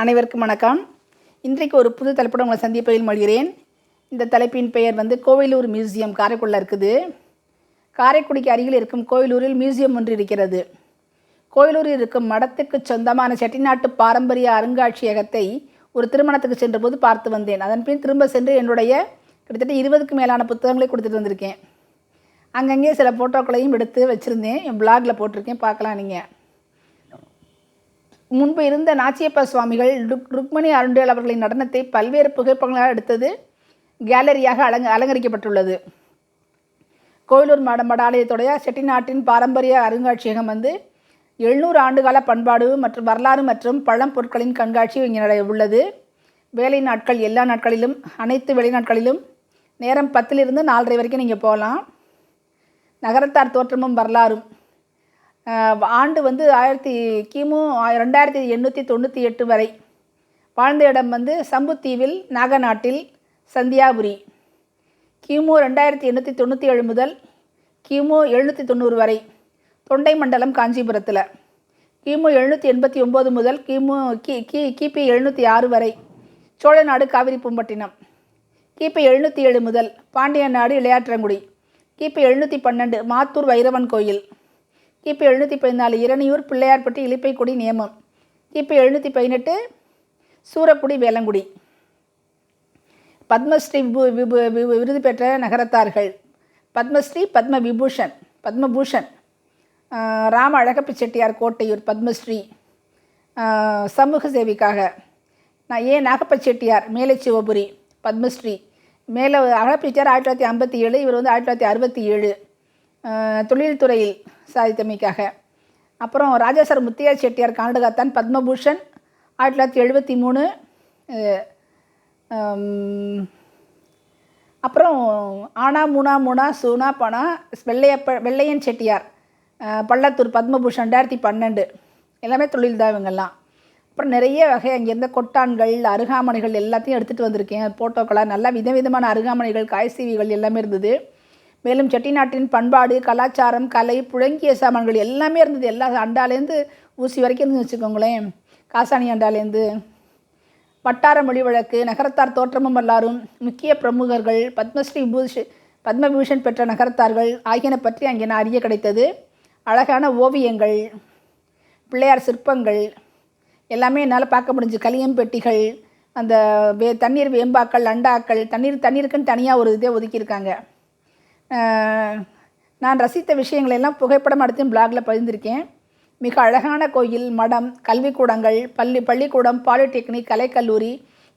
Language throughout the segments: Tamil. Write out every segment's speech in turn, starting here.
அனைவருக்கும் வணக்கம். இன்றைக்கு ஒரு புது தலைப்புடன் உங்களை சந்திப்பதில் மொழிகிறேன் இந்த தலைப்பின் பெயர் வந்து கோவிலூர் மியூசியம் காரைக்குடியில் இருக்குது. காரைக்குடிக்கு அருகில் இருக்கும் கோவிலூரில் மியூசியம் ஒன்று இருக்கிறது. கோவிலூரில் இருக்கும் மடத்துக்கு சொந்தமான செட்டிநாட்டு பாரம்பரிய அருங்காட்சியகத்தை ஒரு திருமணத்துக்கு சென்றபோது பார்த்து வந்தேன். அதன் பின் திரும்ப சென்று என்னுடைய கிட்டத்தட்ட இருபதுக்கு மேலான புத்தகங்களை கொடுத்துட்டு வந்திருக்கேன். அங்கங்கே சில ஃபோட்டோக்களையும் எடுத்து வச்சுருந்தேன். என் பிளாகில் போட்டிருக்கேன். பார்க்கலாம் நீங்கள் முன்பு இருந்த நாச்சியப்ப சுவாமிகள் ருக் ருக்மணி அருண்டேல் அவர்களின் நடனத்தை பல்வேறு புகைப்படங்களாக எடுத்தது கேலரியாக அலங்க அலங்கரிக்கப்பட்டுள்ளது. கோயிலூர் மட மடாலயத்துடைய செட்டிநாட்டின் பாரம்பரிய அருங்காட்சியகம் வந்து எழுநூறு ஆண்டுகால பண்பாடு மற்றும் வரலாறு மற்றும் பழம் பொருட்களின் கண்காட்சி இங்கே உள்ளது. வேலை நாட்கள் எல்லா நாட்களிலும் அனைத்து வேலை நாட்களிலும் நேரம் பத்திலிருந்து நாலரை வரைக்கும் நீங்கள் போகலாம். நகரத்தார் தோற்றமும் வரலாறும். ஆண்டு வந்து ஆயிரத்தி கிமு ரெண்டாயிரத்தி எண்ணூற்றி தொண்ணூற்றி எட்டு வரை. வாழ்ந்த இடம் வந்து சம்புத்தீவில் நாகநாட்டில் சந்தியாபுரி. கிமு ரெண்டாயிரத்தி எண்ணூற்றி தொண்ணூற்றி ஏழு முதல் கிமு எழுநூற்றி தொண்ணூறு வரை தொண்டை மண்டலம் காஞ்சிபுரத்தில். கிமு எழுநூற்றி எண்பத்தி ஒம்பது முதல் கிமு கி கி கிபி எழுநூற்றி ஆறு வரை சோழநாடு காவிரி பூம்பட்டினம். கிபி எழுநூற்றி ஏழு முதல் பாண்டிய நாடு இளையாற்றங்குடி. கிபி எழுநூற்றி பன்னெண்டு மாத்தூர் வைரவன் கோயில். கிபி எழுநூற்றி பதினாலு இரணியூர் பிள்ளையார்பட்டி இலிப்பைக்குடி நியமம். கிபி எழுநூற்றி பதினெட்டு சூரக்குடி வேலங்குடி. பத்மஸ்ரீ விபு விபு விருது பெற்ற நகரத்தார்கள். பத்மஸ்ரீ பத்ம விபூஷன் பத்மபூஷன். ராம அழகப்ப செட்டியார் கோட்டையூர் பத்மஸ்ரீ. சமூக சேவைக்காக நான் ஏ. நாகப்ப செட்டியார் மேலை சிவபுரி பத்மஸ்ரீ. மேலே அழகப்ப செட்டியார் ஆயிரத்தி தொள்ளாயிரத்தி ஐம்பத்தி ஏழு இவர் வந்து ஆயிரத்தி தொள்ளாயிரத்தி அறுபத்தி ஏழு. தொழில்துறையில் சாதித்தமைக்காக. அப்புறம் ராஜாசர் முத்தியா செட்டியார் கானடகாத்தான் பத்மபூஷன் ஆயிரத்தி தொள்ளாயிரத்தி எழுபத்தி மூணு அப்புறம் ஆனா மூணா மூணா சூனா பனா வெள்ளையப்ப வெள்ளையன் செட்டியார் பள்ளத்தூர் பத்மபூஷன் ரெண்டாயிரத்தி பன்னெண்டு. எல்லாமே தொழில் தான் இவங்கெல்லாம். அப்புறம் நிறைய வகை அங்கேருந்த கொட்டான்கள் அருகாமனைகள் எல்லாத்தையும் எடுத்துகிட்டு வந்திருக்கேன். ஃபோட்டோக்களாக நல்லா விதவிதமான அருகாமனைகள் காய்சீவிகள் எல்லாமே இருந்தது. மேலும் செட்டிநாட்டின் பண்பாடு கலாச்சாரம் கலை புழங்கிய சாமான்கள் எல்லாமே இருந்தது. எல்லா அண்டாலேருந்து ஊசி வரைக்கும் இருந்து வச்சுக்கோங்களேன். காசாணி அண்டாலேருந்து வட்டார மொழி வழக்கு நகரத்தார் தோற்றமும் எல்லாரும் முக்கிய பிரமுகர்கள் பத்மஸ்ரீ பூஷ் பத்மபூஷன் பெற்ற நகரத்தார்கள் ஆகியன பற்றி அங்கே நான் அறிய கிடைத்தது. அழகான ஓவியங்கள் பிள்ளையார் சிற்பங்கள் எல்லாமே என்னால் பார்க்க முடிஞ்சு. கலியம்பெட்டிகள் அந்த வே தண்ணீர் வேம்பாக்கள் அண்டாக்கள் தண்ணீர் தண்ணீருக்குன்னு தனியாக ஒரு இதே ஒதுக்கியிருக்காங்க. நான் ரசித்த விஷயங்களை எல்லாம் புகைப்படம் எடுத்து பிளாகில் பதிந்திருக்கேன். மிக அழகான கோயில் மடம் கல்விக்கூடங்கள் பள்ளி பள்ளிக்கூடம் பாலிடெக்னிக் கலைக்கல்லூரி.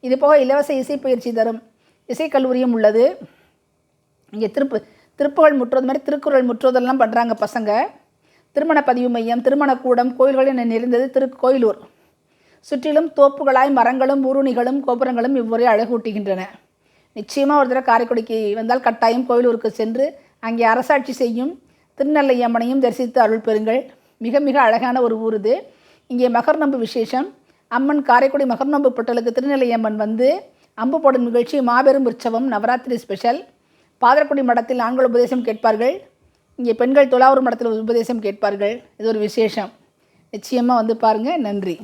இது போக இலவச இசைப்பயிற்சி தரும் இசைக்கல்லூரியும் உள்ளது. இங்கே திருப்பு திருப்புகழ் முற்றுவது மாதிரி திருக்குறள் முற்றுவதெல்லாம் பண்ணுறாங்க பசங்க. திருமண பதிவு மையம் திருமணக்கூடம் கோயில்கள் என நிறைந்தது திரு கோயிலூர் சுற்றிலும் தோப்புகளாய் மரங்களும் ஊருணிகளும் கோபுரங்களும் இவ்வுரை அழகூட்டுகின்றன. நிச்சயமாக ஒரு தடவை காரைக்குடிக்கு வந்தால் கட்டாயம் கோயிலூருக்கு சென்று அங்கே அரசாட்சி செய்யும் திருநெல்லை அம்மனையும் தரிசித்து அருள் பெறுங்கள். மிக மிக அழகான ஒரு ஊர் இது. இங்கே மகர்நம்பு விசேஷம். அம்மன் காரைக்குடி மகர்நம்பு பொட்டலுக்கு திருநெல்லை அம்மன் வந்து அம்பு போடும் நிகழ்ச்சி மாபெரும் உற்சவம் நவராத்திரி ஸ்பெஷல் பாதரக்குடி மடத்தில் ஆண்கள் உபதேசம் கேட்பார்கள். இங்கே பெண்கள் துலாவூர் மடத்தில் உபதேசம் கேட்பார்கள். இது ஒரு விசேஷம். நிச்சயமாக வந்து பாருங்கள் நன்றி.